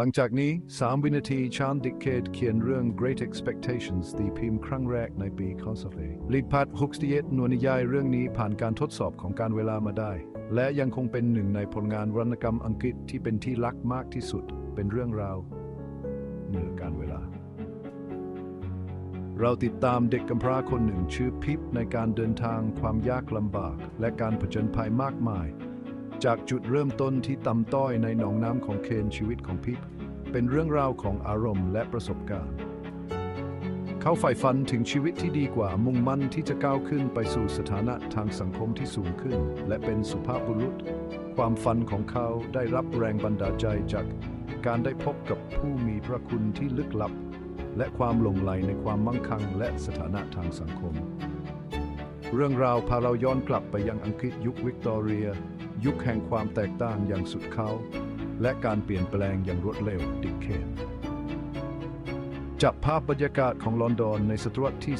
หลังจากนี้ 3 วินาทีชานดิเคดเขียนเรื่อง Great Expectations ตีพิมพ์ครั้งแรกในปีคศลีดพัดฮุกสตีเอตนวนิยายเรื่องนี้ผ่านการทดสอบของการเวลามาได้ และยังคงเป็นหนึ่งในผลงานวรรณกรรมอังกฤษที่เป็นที่รักมากที่สุด เป็นเรื่องราวเหนือการเวลา เราติดตามเด็กกำพร้าคนหนึ่งชื่อพิปในการเดินทางความยากลำบาก และการผจญภัยมากมาย จากจุดเริ่มต้นที่ต่ำต้อยในหนองน้ำของเคนชีวิตของพิปเป็นเรื่องราวของอารมณ์และประสบการณ์ เขาใฝ่ฝันถึงชีวิตที่ดีกว่ามุ่งมั่นที่จะก้าวขึ้นไปสู่สถานะทางสังคมที่สูงขึ้น และเป็นสุภาพบุรุษ ความฝันของเขาได้รับแรงบันดาลใจจากการได้พบกับผู้มีพระคุณที่ลึกลับ และความหลงไหลในความมั่งคั่งและสถานะทางสังคม เรื่องราวพาเราย้อนกลับไปยังอังกฤษยุควิกตอเรีย ยุคแห่งความแตกต่างอย่างสุดเขา และการเปลี่ยนแปลงอย่างรวดเร็วดิเคนจับภาพบรรยากาศของลอนดอนในศตวรรษที่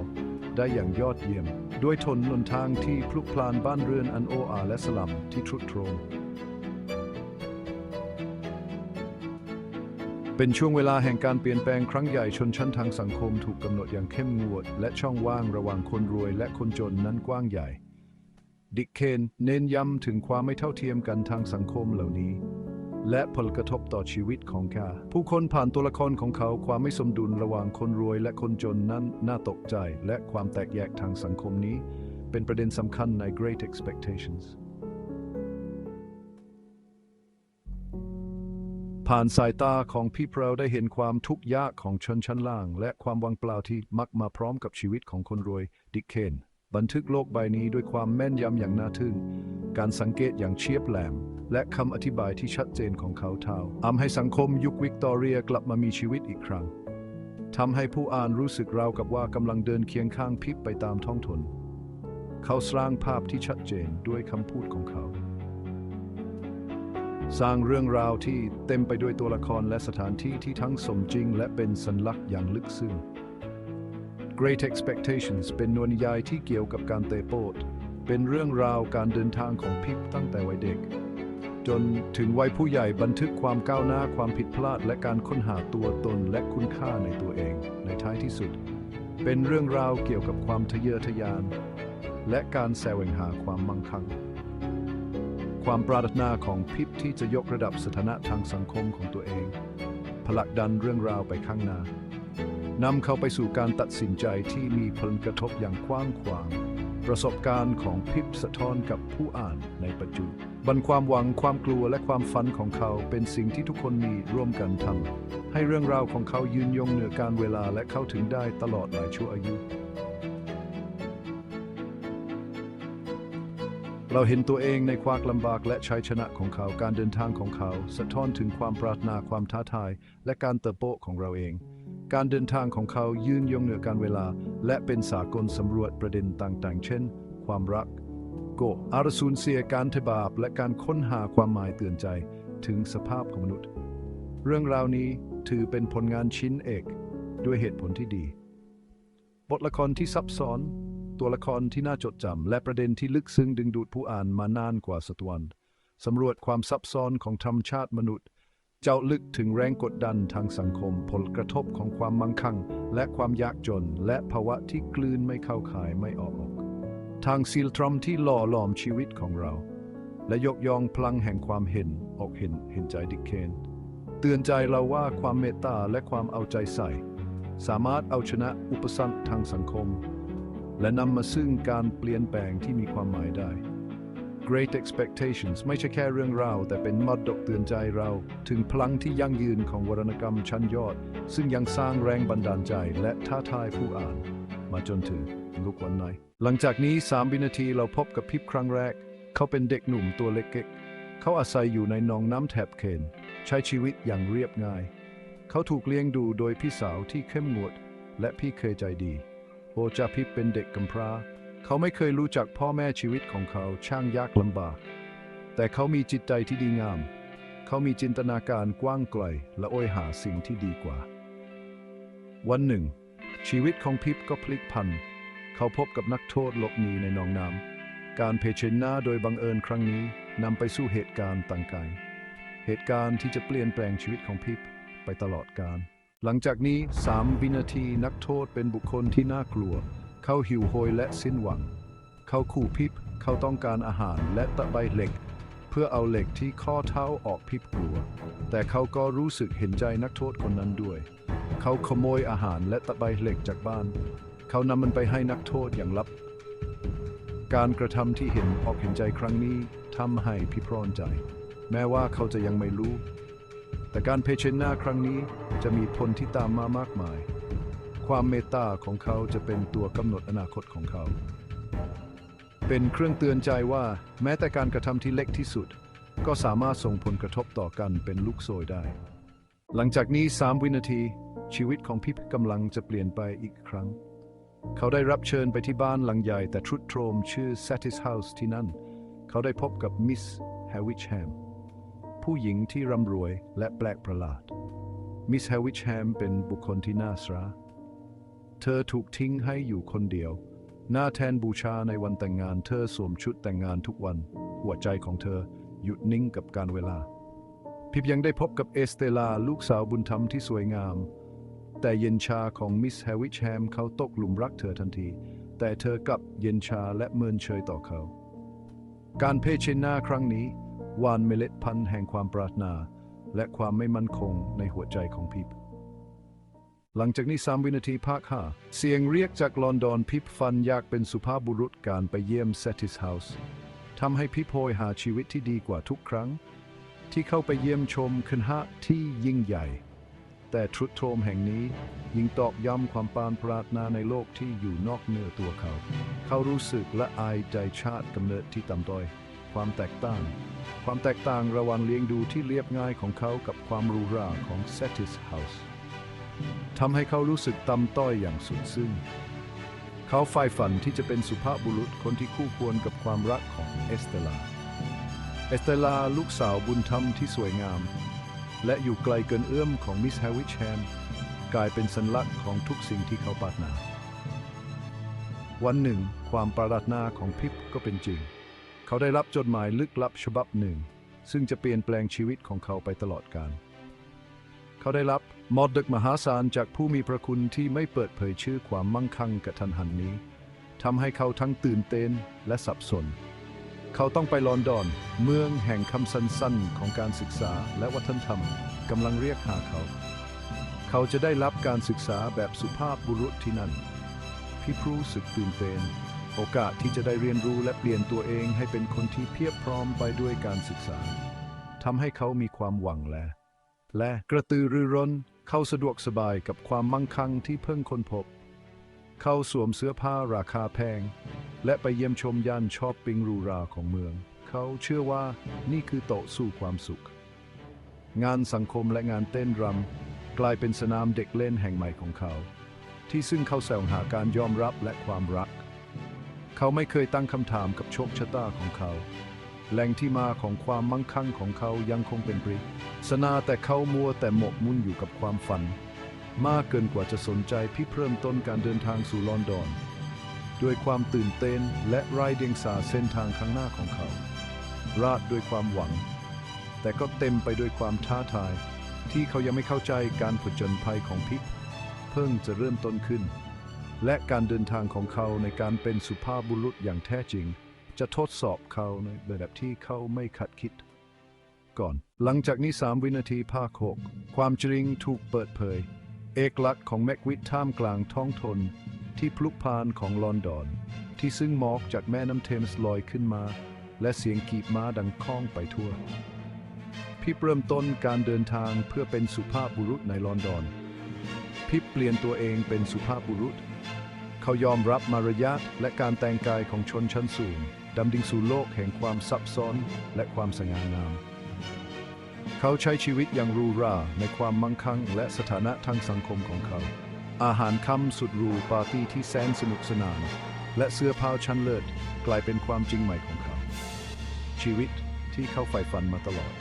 19 ได้อย่างยอดเยี่ยม ด้วยถนนทางที่พลุกพล่านบ้านเรือนอันโออาและสลัมที่ทรุดโทรมเป็นช่วงเวลาแห่งการเปลี่ยนแปลงครั้งใหญ่ชนชั้นทางสังคมถูกกำหนดอย่างเข้มงวด และช่องว่างระหว่างคนรวยและคนจนนั้นกว้างใหญ่ ดิกเคนเน้นย้ำถึงความไม่เท่าเทียมกันทางสังคมเหล่านี้ และผลกระทบต่อชีวิตของข้าผู้คนผ่านตัวละครของเขาความไม่สมดุลระหว่างคนรวยและคนจนนั้นน่าตกใจ และความแตกแยกทางสังคมนี้ เป็นประเด็นสำคัญใน Great Expectations ผ่านสายตาของพี่เพราได้เห็นความทุกข์ยากของชนชั้นล่าง และความวังเปล่าที่มักมาพร้อมกับชีวิตของคนรวยดิกเคน บันทึกโลกใบนี้ด้วยความแม่นยำอย่างน่าทึ่ง การสังเกตอย่างเฉียบแหลม และคำอธิบายที่ชัดเจนของเขาเทาทำให้สังคมยุควิกตอเรียกลับมามีชีวิตอีกครั้งทำให้ผู้อ่านรู้สึกราวกับว่ากำลังเดินเคียงข้างพิบไปตามท้องถนนเขาสร้างภาพที่ชัดเจนด้วยคำพูดของเขา สร้างเรื่องราวที่เต็มไปด้วยตัวละครและสถานที่ที่ทั้งสมจริง และเป็นสัญลักษณ์อย่างลึกซึ้ง Great Expectations เป็นนวนิยายที่เกี่ยวกับการเตะโปดเป็นเรื่องราวการเดินทางของพิปตั้งแต่วัยเด็ก จนถึงวัยผู้ใหญ่บันทึกความก้าวหน้าความผิดพลาด และการค้นหาตัวตนและคุณค่าในตัวเอง ในท้ายที่สุด เป็นเรื่องราวเกี่ยวกับความทะเยอทะยาน และการแสวงหาความมั่งคั่ง ความปรารถนาของพิปที่จะยกระดับสถานะทางสังคมของตัวเองผลักดันเรื่องราวไปข้างหน้า นำเขาไปสู่การตัดสินใจที่มีผลกระทบอย่างกว้างขวาง ประสบการณ์ของพิปสะท้อนกับผู้อ่านในปัจจุบันความหวังความกลัวและความฝันของเขาเป็นสิ่งที่ทุกคนมีร่วมกันทำให้เรื่องราวของเขายืนยงเหนือการเวลาและเข้าถึงได้ตลอดหลายชั่วอายุ เราเห็นตัวเองในความลำบากและชัยชนะของเขาการเดินทางของเขา สะท้อนถึงความปรารถนาความท้าทาย และการเติบโตของเราเอง การเดินทางของเขายืนยงเหนือการเวลา และเป็นสากลสำรวจประเด็นต่างๆ เช่น ความรัก โกอารสูญเสียการทบาปและการค้นหาความหมายเตือนใจถึงสภาพของมนุษย์ เรื่องราวนี้ถือเป็นผลงานชิ้นเอก ด้วยเหตุผลที่ดี บทละครที่ซับซ้อน ตัวละครที่น่าจดจำและประเด็นที่ลึกซึ้งดึงดูดผู้อ่านมานานกว่าศตวรรษสำรวจความซับซ้อนของธรรมชาติมนุษย์ เจ้าลึกถึงแรงกดดันทางสังคม ผลกระทบของความมั่งคั่ง และความยากจน และภาวะที่กลืนไม่เข้าขายไม่ออก ทางซีลทรอมที่หล่อหลอมชีวิตของเรา และยกย่องพลังแห่งความเห็นออกเห็นเห็นใจดิเคนเตือนใจเราว่าความเมตตาและความเอาใจใส่ สามารถเอาชนะอุปสรรคทางสังคม และนำมาซึ่งการเปลี่ยนแปลงที่มีความหมายได้ Great Expectations ไม่ใช่แค่เรื่องราว แต่เป็นมรดกเตือนใจเรา ถึงพลังที่ยั่งยืนของวรรณกรรมชั้นยอด ซึ่งยังสร้างแรงบันดาลใจและท้าทายผู้อ่าน มาจนถึงลุกวันไหน หลังจากนี้ 3 วินาทีเราพบกับพิบครั้งแรก เขาเป็นเด็กหนุ่มตัวเล็กๆ เขาอาศัยอยู่ในหนองน้ำแถบเคนใช้ชีวิตอย่างเรียบง่าย เขาถูกเลี้ยงดูโดยพี่สาวที่เข้มงวด และพี่เคยใจดีโอจาพิบเป็นเด็กกำพร้า เขาไม่เคยรู้จักพ่อแม่ชีวิตของเขาช่างยากลำบาก แต่เขามีจิตใจที่ดีงาม เขามีจินตนาการกว้างไกล และโอยหาสิ่งที่ดีกว่า วันหนึ่ง ชีวิตของพิบก็พลิกผัน เขาพบกับนักโทษหลบหนีในนองน้ำการเผชิญหน้าโดยบังเอิญครั้งนี้นำไปสู่เหตุการณ์ต่างๆเหตุการณ์ที่จะเปลี่ยนแปลงชีวิตของพิพไปตลอดกาลหลังจากนี้ 3 วินาทีนักโทษเป็นบุคคลที่น่ากลัว เขาหิวโหยและสิ้นหวัง เขาขู่พิพเขาต้องการอาหารและตะไบเหล็ก เพื่อเอาเหล็กที่ข้อเท้าออกพิพกลัว แต่เขาก็รู้สึกเห็นใจนักโทษคนนั้นด้วย เขาขโมยอาหารและตะไบเหล็กจากบ้าน เขานำมันไปให้นักโทษอย่างลับ การกระทำที่เห็นออกเห็นใจครั้งนี้ทำให้พิพรอนใจ แม้ว่าเขาจะยังไม่รู้ แต่การเผชิญหน้าครั้งนี้จะมีผลที่ตามมามากมาย ความเมตตาของเขาจะเป็นตัวกำหนดอนาคตของเขา เป็นเครื่องเตือนใจว่า แม้แต่การกระทำที่เล็กที่สุด ก็สามารถส่งผลกระทบต่อกันเป็นลูกโซ่ได้ หลังจากนี้ 3 วินาที ชีวิตของพิพกำลังจะเปลี่ยนไปอีกครั้ง เขาได้รับเชิญไปที่บ้านหลังใหญ่แต่ทรุดโทรมชื่อ Satis House ที่นั่น เขาได้พบกับมิสแฮวิชแฮมผู้หญิงที่ร่ำรวยและแปลกประหลาด มิสแฮวิชแฮมเป็นบุคคลที่น่าสระ ธอถูกทิ้งให้อยู่คนเดียว หน้าแทนบูชาในวันแต่งงานเธอสวมชุดแต่งงานทุกวัน หัวใจของเธอหยุดนิ่งกับการเวลา พิบยังได้พบกับเอสเตลาลูกสาวบุญธรรมที่สวยงาม แต่เย็นชาของมิสแฮวิชแฮมเขาตกหลุมรักเธอทันที แต่เธอกลับเย็นชาและเมินเฉยต่อเขา การเพชินหน้าครั้งนี้วานเมล็ดพันธุ์แห่งความปรารถนา และความไม่มั่นคงในหัวใจของพิบ หลังจากนี้สามวินาทีภาคห้าเสียงเรียกจากลอนดอนพิบฟันอยากเป็นสุภาพบุรุษการไปเยี่ยมเซติสเฮาส์ทำให้พิบโพยหาชีวิตที่ดีกว่าทุกครั้ง ที่เข้าไปเยี่ยมชมคณะที่ยิ่งใหญ่ แต่ทรุดโทรมแห่งนี้ยิ่งตอกย้ำความปานปรารถนาในโลกที่อยู่นอกเหนือตัวเขา เขารู้สึกและอายใจชาติกำเนิดที่ต่ำต้อย ความแตกต่าง ความแตกต่างระหว่างเลี้ยงดูที่เรียบง่ายของเขากับความหรูหราของเซติสเฮาส์ ทำให้เขารู้สึกต่ำต้อยอย่างสุดซึ้ง เขาใฝ่ฝันที่จะเป็นสุภาพบุรุษคนที่คู่ควรกับความรักของเอสเตลา เอสเตลาลูกสาวบุญธรรมที่สวยงาม และอยู่ไกลเกินเอื้อมของมิสแฮวิชแฮมกลายเป็นสัญลักษณ์ของทุกสิ่งที่เขาปรารถนา วันหนึ่ง ความปรารถนาของพิบก็เป็นจริง เขาได้รับจดหมายลึกลับฉบับหนึ่ง ซึ่งจะเปลี่ยนแปลงชีวิตของเขาไปตลอดกาล เขาได้รับมอดดึกมหาศาลจากผู้มีพระคุณที่ไม่เปิดเผยชื่อความมั่งคั่งกระทันหันนี้ทำให้เขาทั้งตื่นเต้นและสับสน เขาต้องไปลอนดอน เมืองแห่งคำสั้นๆ ของการศึกษาและวัฒนธรรมกำลังเรียกหาเขา เขาจะได้รับการศึกษาแบบสุภาพบุรุษที่นั่น พี่พรู้สึกตื่นเต้นโอกาสที่จะได้เรียนรู้และเปลี่ยนตัวเองให้เป็นคนที่เพียบพร้อมไปด้วยการศึกษาทำให้เขามีความหวังและ และกระตือรือร้นเข้าสะดวกสบายกับความมั่งคั่งที่เพิ่งค้นพบ เข้าสวมเสื้อผ้าราคาแพง และไปเยี่ยมชมย่านชอปปิ้งรูราของเมือง เขาเชื่อว่านี่คือโต๊ะสู่ความสุข งานสังคมและงานเต้นรำกลายเป็นสนามเด็กเล่นแห่งใหม่ของเขา ที่ซึ่งเขาแสวงหาการยอมรับและความรัก เขาไม่เคยตั้งคำถามกับโชคชะตาของเขา แหล่งที่มาของความมั่งคั่งของเขายังคงเป็นปริศนาแต่เขามัวแต่หมกมุ่นอยู่กับความฝัน มากเกินกว่าจะสนใจพี่เริ่มต้นการเดินทางสู่ลอนดอน ด้วยความตื่นเต้นและไร้เดียงสาเส้นทางข้างหน้าของเขา ราดด้วยความหวัง แต่ก็เต็มไปด้วยความท้าทาย ที่เขายังไม่เข้าใจการผจญภัยของพิษเพิ่งจะเริ่มต้นขึ้น และการเดินทางของเขาในการเป็นสุภาพบุรุษอย่างแท้จริง จะทดสอบเขาในระดับที่เขาไม่คัดคิด ก่อน หลังจากนี้สามวินาทีภาคหกความจริงถูกเปิดเผย เอกลักษณ์ของแม็กวิทท่ามกลางท้องทนที่พลุกพานของลอนดอน ที่ซึ่งหมอกจากแม่น้ำเทมส์ลอยขึ้นมา และเสียงกีบม้าดังก้องไปทั่วพิบเริ่มต้นการเดินทางเพื่อเป็นสุภาพบุรุษในลอนดอนพิบเปลี่ยนตัวเองเป็นสุภาพบุรุษ เขายอมรับมารยาทและการแต่งกายของชนชั้นสูง ดำดิ่งสู่โลกแห่งความซับซ้อนและความสง่างาม เขาใช้ชีวิตอย่างรูราในความมั่งคั่งและสถานะทางสังคมของเขา อาหารค่ำสุดรูปาร์ตี้ที่แสนสนุกสนาน และเสื้อผ้าชั้นเลิศกลายเป็นความจริงใหม่ของเขา ชีวิตที่เขาใฝ่ฝันมาตลอด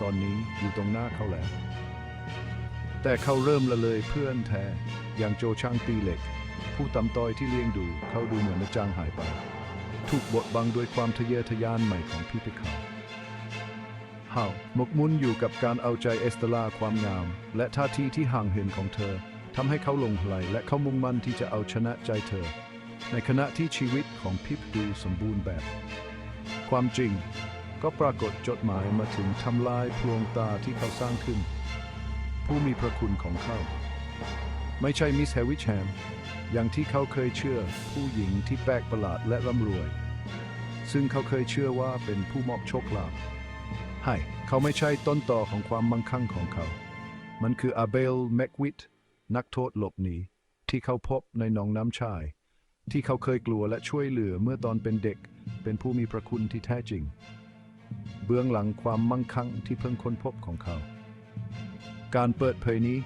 ตอนนี้อยู่ตรงหน้าเขาแล้ว แต่เขาเริ่มละเลยเพื่อนแท้อย่างโจช่างตีเหล็ก ผู้ตำต้อยที่เลี้ยงดูเขาดูเหมือนจางหายไป ถูกบดบังด้วยความทะเยอทะยานใหม่ของพี่พิเขาเฮาหมกมุ่นอยู่กับการเอาใจเอสตลาความงาม และท่าทีที่ห่างเหินของเธอทำให้เขาลงไหลและเขามุ่งมั่นที่จะเอาชนะใจเธอ ในขณะที่ชีวิตของพิบดูสมบูรณ์แบบ ความจริงก็ปรากฏจดหมายมาถึงทำลายพลวงตาที่เขาสร้างขึ้น ผู้มีพระคุณของเขา ไม่ใช่มิสเฮวิชแฮม อย่างที่เขาเคยเชื่อผู้หญิงที่แปลกประหลาดและร่ำรวย ซึ่งเขาเคยเชื่อว่าเป็นผู้มอบโชคลาภให้เขาไม่ใช่ต้นต่อของความมั่งคั่งของเขา มันคืออาเบลแมกวิทนักโทษหลบหนีที่เขาพบในหนองน้ำชาย ที่เขาเคยกลัวและช่วยเหลือเมื่อตอนเป็นเด็ก เป็นผู้มีพระคุณที่แท้จริง เบื้องหลังความมั่งคั่งที่เพิ่งค้นพบของเขา การเปิดเผยนี้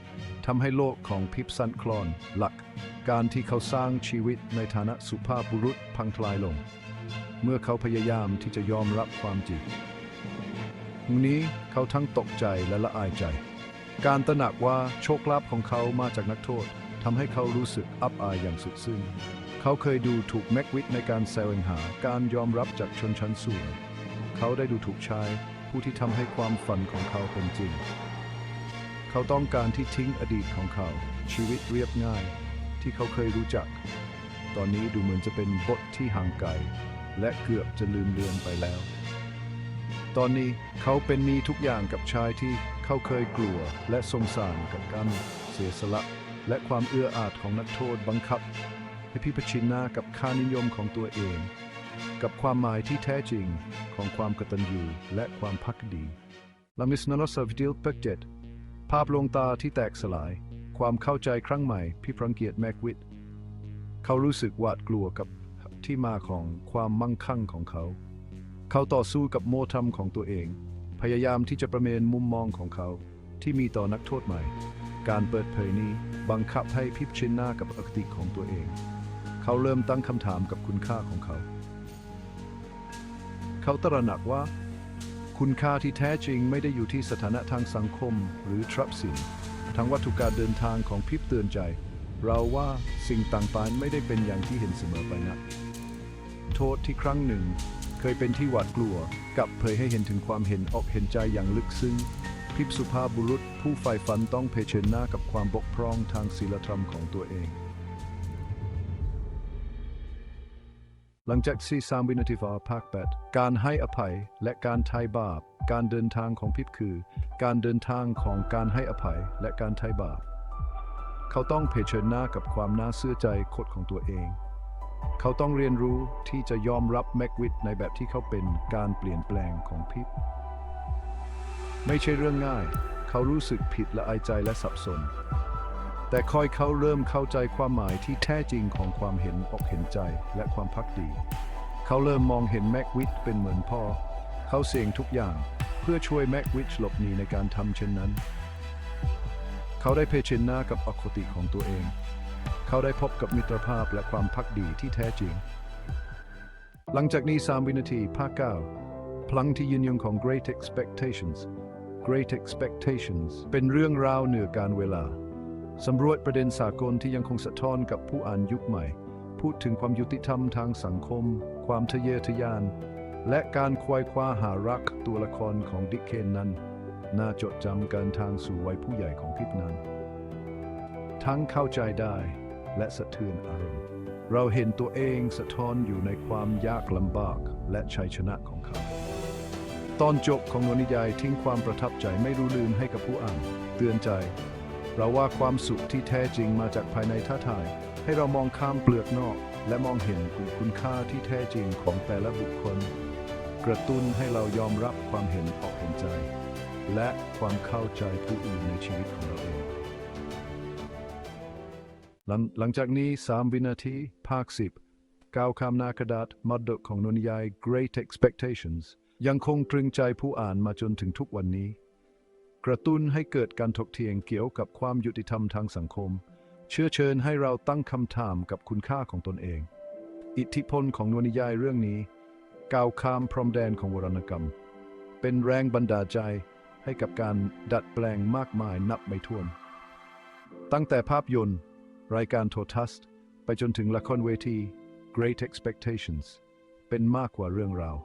ทำให้โลกของพิบซันคลอนหลัก การที่เขาสร้างชีวิตในฐานะสุภาพบุรุษพังทลายลง เมื่อเขาพยายามที่จะยอมรับความจริงนี้เขาทั้งตกใจและละอายใจ การตระหนักว่าโชคลาภของเขามาจากนักโทษทำให้เขารู้สึกอับอายอย่างสุดซึ้งเขาเคยดูถูกแม็กวิทในการแสวงหาการยอมรับจากชนชั้นสูง เขาได้ดูถูกชายผู้ที่ทำให้ความฝันของเขาเป็นจริง เขาต้องการที่ทิ้งอดีตของเขา ชีวิตเรียบง่าย ที่เขาเคยรู้จัก ตอนนี้ดูเหมือนจะเป็นบทที่ห่างไกลและเกือบจะลืมเลือนไปแล้ว ตอนนี้เขาเป็นมีทุกอย่างกับชายที่เขาเคยกลัวและสงสารกับการเสียสละ และความเอื้ออาจของนักโทษบังคับ ให้พิพชินหน้ากับค่านิยมของตัวเอง กับความหมายที่แท้จริงของความกตัญญูและความพักดีลามิสน o สวิดิลเปกเจตภาพลวงตาที่แตกสลาย ความเข้าใจครั้งใหม่พิพรังเกียจแม็กวิทเขารู้สึกหวาดกลัวกับที่มาของความมั่งคั่งของเขา เขาต่อสู้กับโมธรรมของตัวเอง พยายามที่จะประเมินมุมมองของเขาที่มีต่อนักโทษใหม่ การเปิดเผยนี้บังคับให้พิบชินหน้ากับอคติของตัวเอง เขาเริ่มตั้งคำถามกับคุณค่าของเขา เขาตระหนักว่า คุณค่าที่แท้จริงไม่ได้อยู่ที่สถานะทางสังคมหรือทรัพย์สิน ทางวัตถุการเดินทางของพิบเตือนใจ เราว่าสิ่งต่างๆไม่ได้เป็นอย่างที่เห็นเสมอไปนัก โทษที่ครั้งหนึ่ง เคยเป็นที่หวาดกลัวกับเผยให้เห็นถึงความเห็นอกเห็นใจอย่างลึกซึ้งพิบสุภาพบุรุษผู้ใฝ่ฝันต้องเผชิญหน้ากับความบกพร่องทางศีลธรรมของตัวเองหลังจากที่สามวินาทีฟาภาคแปดการให้อภัยและการไถ่บาป การเดินทางของพิบคือ การเดินทางของการให้อภัยและการไถ่บาป เขาต้องเผชิญหน้ากับความน่าเสื่อใจคดของตัวเอง เขาต้องเรียนรู้ที่จะยอมรับแม็กวิทในแบบที่เขาเป็นการเปลี่ยนแปลงของพิบ ไม่ใช่เรื่องง่าย เขารู้สึกผิดและอายใจและสับสน แต่คอยเขาเริ่มเข้าใจความหมายที่แท้จริงของความเห็นอกเห็นใจและความพักดี เขาเริ่มมองเห็นแม็กวิทเป็นเหมือนพ่อ เขาเสี่ยงทุกอย่าง เพื่อช่วยแม็กวิทหลบหนีในการทำเช่นนั้น เขาได้เผชิญหน้ากับอคติของตัวเอง เขาได้พบกับมิตรภาพและความพักดีที่แท้จริง หลังจากนี้ 3 วินาทีภาคเก้าพลังที่ยืนยงของ Great Expectations Great Expectations เป็นเรื่องราวเหนือการเวลาสำรวจประเด็นสากลที่ยังคงสะท้อนกับผู้อ่านยุคใหม่ พูดถึงความยุติธรรมทางสังคม ความทะเยอทะยาน และการควายคว้าหารักตัวละครของดิเคนนั้น น่าจดจำการทางสู่วัยผู้ใหญ่ของพิบนั้น ทั้งเข้าใจได้และสะเทือนอารมณ์ เราเห็นตัวเองสะท้อนอยู่ในความยากลำบากและชัยชนะของเขา ตอนจบของนวนิยายทิ้งความประทับใจไม่รู้ลืมให้กับผู้อ่าน เตือนใจ เราว่าความสุขที่แท้จริงมาจากภายในท่าทายให้เรามองข้ามเปลือกนอก และมองเห็นคุณค่าที่แท้จริงของแต่ละบุคคล กระตุ้นให้เรายอมรับความเห็นออกเห็นใจ และความเข้าใจผู้อื่นในชีวิตของเราเอง หลังหลังจากนี้ 3 วินาที ภาค 10ก้าวข้ามหน้ากระดาษมัดดกของนวนิยาย Great Expectations ยังคงตรึงใจผู้อ่านมาจนถึงทุกวันนี้ กระตุ้นให้เกิดการถกเถียงเกี่ยวกับความยุติธรรมทางสังคม เชื้อเชิญให้เราตั้งคำถามกับคุณค่าของตนเอง อิทธิพลของนวนิยายเรื่องนี้ ก้าวข้ามพรมแดนของวรรณกรรม เป็นแรงบันดาลใจให้กับการดัดแปลงมากมายนับไม่ถ้วน ตั้งแต่ภาพยนตร์ รายการโทรทัศน์ไปจนถึงละครเวที Great Expectations เป็นมากกว่าเรื่องราว